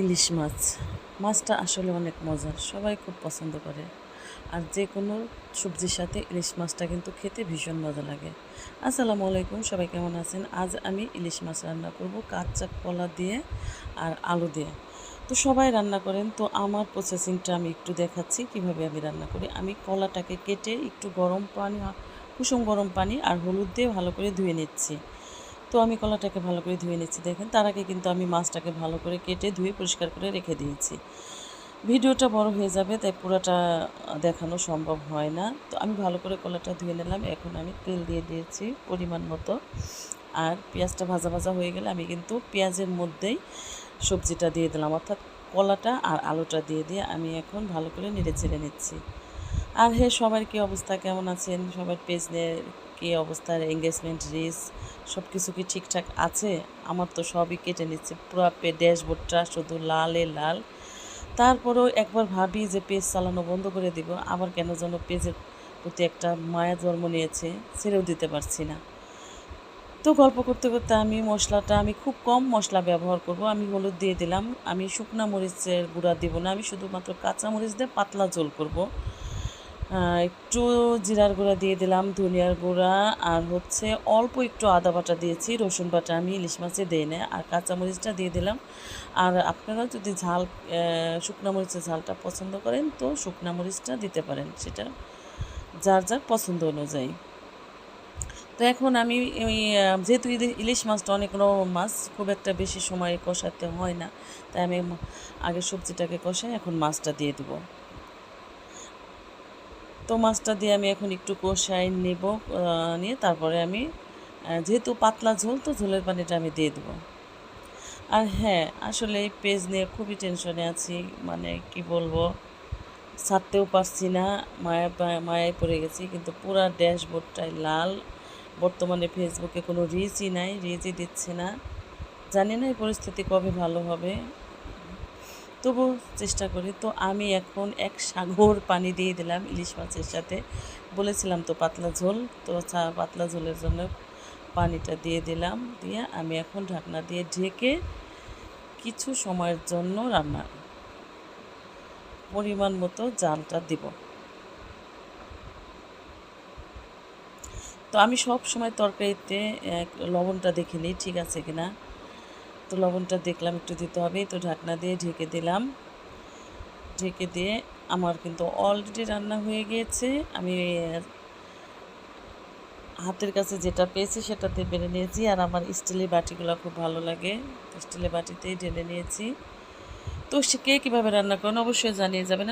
ইলিশ মাছ। মাছটা আসলে অনেক মজার, সবাই খুব পছন্দ করে। আর যে কোনো সবজির সাথে ইলিশ মাছটা কিন্তু খেতে ভীষণ মজা লাগে। আসসালামু আলাইকুম, সবাই কেমন আছেন? আজ আমি ইলিশ মাছ রান্না করব কাঁচা কলা দিয়ে আর আলু দিয়ে। তো সবাই রান্না করেন, তো আমার প্রসেসিংটা আমি একটু দেখাচ্ছি কীভাবে আমি রান্না করি। আমি কলাটাকে কেটে একটু গরম পানি, কুসুম গরম পানি আর হলুদ দিয়ে ভালো করে ধুয়ে নিচ্ছি। তো আমি কলাটাকে ভালো করে ধুয়ে নিচ্ছি। দেখেন, তার আগে কিন্তু আমি মাছটাকে ভালো করে কেটে ধুয়ে পরিষ্কার করে রেখে দিয়েছি। ভিডিওটা বড় হয়ে যাবে, তাই পুরোটা দেখানো সম্ভব হয় না। তো আমি ভালো করে কলাটা ধুয়ে নিলাম। এখন আমি তেল দিয়ে দিয়েছি পরিমাণ মতো। আর পেঁয়াজটা ভাজা ভাজা হয়ে গেলে আমি কিন্তু পেঁয়াজের মধ্যেই সবজিটা দিয়ে দিলাম। অর্থাৎ কলাটা আর আলুটা দিয়ে দিয়ে আমি এখন ভালো করে নেড়ে ছেড়ে নিচ্ছি। আর হে, সবার কী অবস্থা? কেমন আছেন? সবার পেজ নিয়ে কী অবস্থার এঙ্গেজমেন্ট রিস সব কিছু কি ঠিকঠাক আছে? আমার তো সবই কেটে নিচ্ছে। পুরো পে, ড্যাশবোর্ডটা শুধু লালে লাল। তারপরেও একবার ভাবি যে পেজ চালানো বন্ধ করে দিব। আবার কেন যেন পেজের প্রতি একটা মায়া জন্ম নিয়েছে, ছেড়েও দিতে পারছি না। তো গল্প করতে করতে আমি মশলাটা, আমি খুব কম মশলা ব্যবহার করব। আমি হলুদ দিয়ে দিলাম। আমি শুকনা মরিচের গুঁড়া দিব না। আমি শুধুমাত্র কাঁচা মরিচ দিয়ে পাতলা ঝোল করব। একটু জিরার গুঁড়া দিয়ে দিলাম, ধনিয়ার গুঁড়া, আর হচ্ছে অল্প একটু আদা বাটা দিয়েছি, রসুন বাটা আমি ইলিশ মাছে দিই না আর কাঁচা মরিচটা দিয়ে দিলাম। আর আপনারা যদি ঝাল শুকনো মরিচের ঝালটা পছন্দ করেন, তো শুকনো মরিচটা দিতে পারেন, সেটা যার যার পছন্দ অনুযায়ী। তো এখন আমি যেহেতু ইলিশ মাছটা অনেক রকম মাছ, খুব একটা বেশি সময় কষাতে হয় না, তাই আমি আগে সবজিটাকে কষাই এখন মাছটা দিয়ে দেবো। তো মাছটা দিয়ে আমি এখন একটু কষাই নেব নিয়ে তারপরে আমি যেহেতু পাতলা ঝোল, তো ঝোলের পানিটা আমি দিয়ে দেবো। আর হ্যাঁ আসলে এই পেজ নিয়ে খুবই টেনশনে আছি মানে কি বলব, ছাড়তেও পারছি না, মায়া মায়ায় পড়ে গেছি, কিন্তু পুরা ড্যাশবোর্ডটাই লাল। বর্তমানে ফেসবুকে কোনো রিচই নাই রিচই দিচ্ছে না। জানি না এই পরিস্থিতি কবে ভালো হবে। তবু চেষ্টা করি। তো আমি এখন এক সাগর পানি দিয়ে দিলাম ইলিশ মাছের সাথে। বলেছিলাম তো পাতলা ঝোল, তো পাতলা ঝোলের জন্য পানিটা দিয়ে দিলাম। দিয়ে আমি এখন ঢাকনা দিয়ে ঢেকে কিছু সময়ের জন্য রান্না পরিমাণ মতো জালটা দিব। তো আমি সব সময় তরকারিতে লবণটা দেখে নিই, ঠিক আছে কিনা? তো লবণটা দেখলাম একটু দিতে হবে, তো ঢাকনা দিয়ে ঢেকে দিলাম। ঢেকে দিয়ে আমার কিন্তু অলরেডি রান্না হয়ে গিয়েছে। আমি হাতের কাছে যেটা পেয়েছি সেটাতে বেড়ে নিয়েছি, আর আমার স্টিলের বাটিগুলো খুব ভালো লাগে। স্টিলের বাটিতেই ঢেলে নিয়েছি। তো সে কে কীভাবে রান্না করেন অবশ্যই জানিয়ে যাবেন।